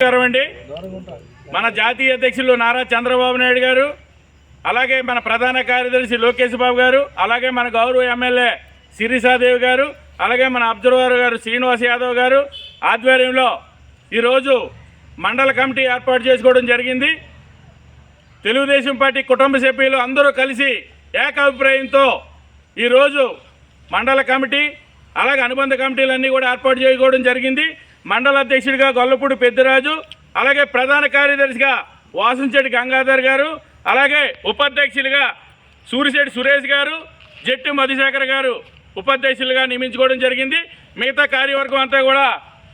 నమస్కారం అండి. మన జాతీయ అధ్యక్షులు నారా చంద్రబాబు నాయుడు గారు అలాగే మన ప్రధాన కార్యదర్శి లోకేష్ బాబు గారు అలాగే మన గౌరవ ఎమ్మెల్యే సిరిసాదేవి గారు అలాగే మన అబ్జర్వర్ గారు శ్రీనివాస్ యాదవ్ గారు ఆధ్వర్యంలో ఈరోజు మండల కమిటీ ఏర్పాటు చేసుకోవడం జరిగింది. తెలుగుదేశం పార్టీ కుటుంబ సభ్యులు అందరూ కలిసి ఏకాభిప్రాయంతో ఈరోజు మండల కమిటీ అలాగే అనుబంధ కమిటీలన్నీ కూడా ఏర్పాటు చేసుకోవడం జరిగింది. మండల అధ్యక్షుడిగా గొల్లపూడి పెద్దిరాజు అలాగే ప్రధాన కార్యదర్శిగా వాసంశెట్టి గంగాధర్ గారు అలాగే ఉపాధ్యక్షులుగా సూరిశెట్టి సురేష్ గారు జట్టు మధుశేఖర్ గారు ఉపాధ్యక్షులుగా నియమించుకోవడం జరిగింది. మిగతా కార్యవర్గం అంతా కూడా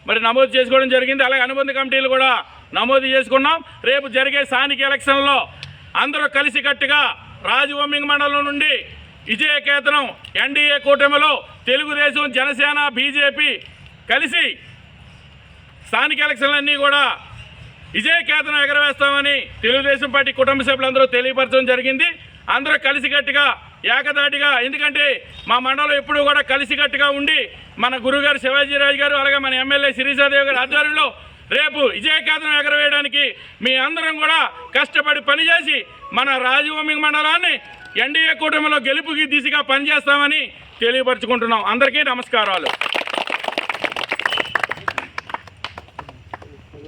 మరి నమోదు చేసుకోవడం జరిగింది. అలాగే అనుబంధ కమిటీలు కూడా నమోదు చేసుకున్నాం. రేపు జరిగే స్థానిక ఎలక్షన్లో అందరూ కలిసికట్టుగా రాజవమ్మింగ్ మండలం నుండి విజయకేతనం ఎన్డీఏ కూటమిలో తెలుగుదేశం జనసేన బీజేపీ కలిసి స్థానిక ఎలక్షన్లన్నీ కూడా విజయకేతనం ఎగరవేస్తామని తెలుగుదేశం పార్టీ కుటుంబ సభ్యులందరూ తెలియపరచడం జరిగింది. అందరూ కలిసికట్టుగా ఏకదాటిగా ఎందుకంటే మా మండలం ఎప్పుడూ కూడా కలిసికట్టుగా ఉండి మన గురుగారు శివాజీరాజు గారు అలాగే మన ఎమ్మెల్యే శిరీషాదేవి గారి ఆధ్వర్యంలో రేపు విజయకేతనం ఎగరవేయడానికి మీ అందరం కూడా కష్టపడి పనిచేసి మన రాజభూమి మండలాన్ని ఎన్డీఏ కూటమిలో గెలుపుకి దిశగా పనిచేస్తామని తెలియపరుచుకుంటున్నాం. అందరికీ నమస్కారాలు.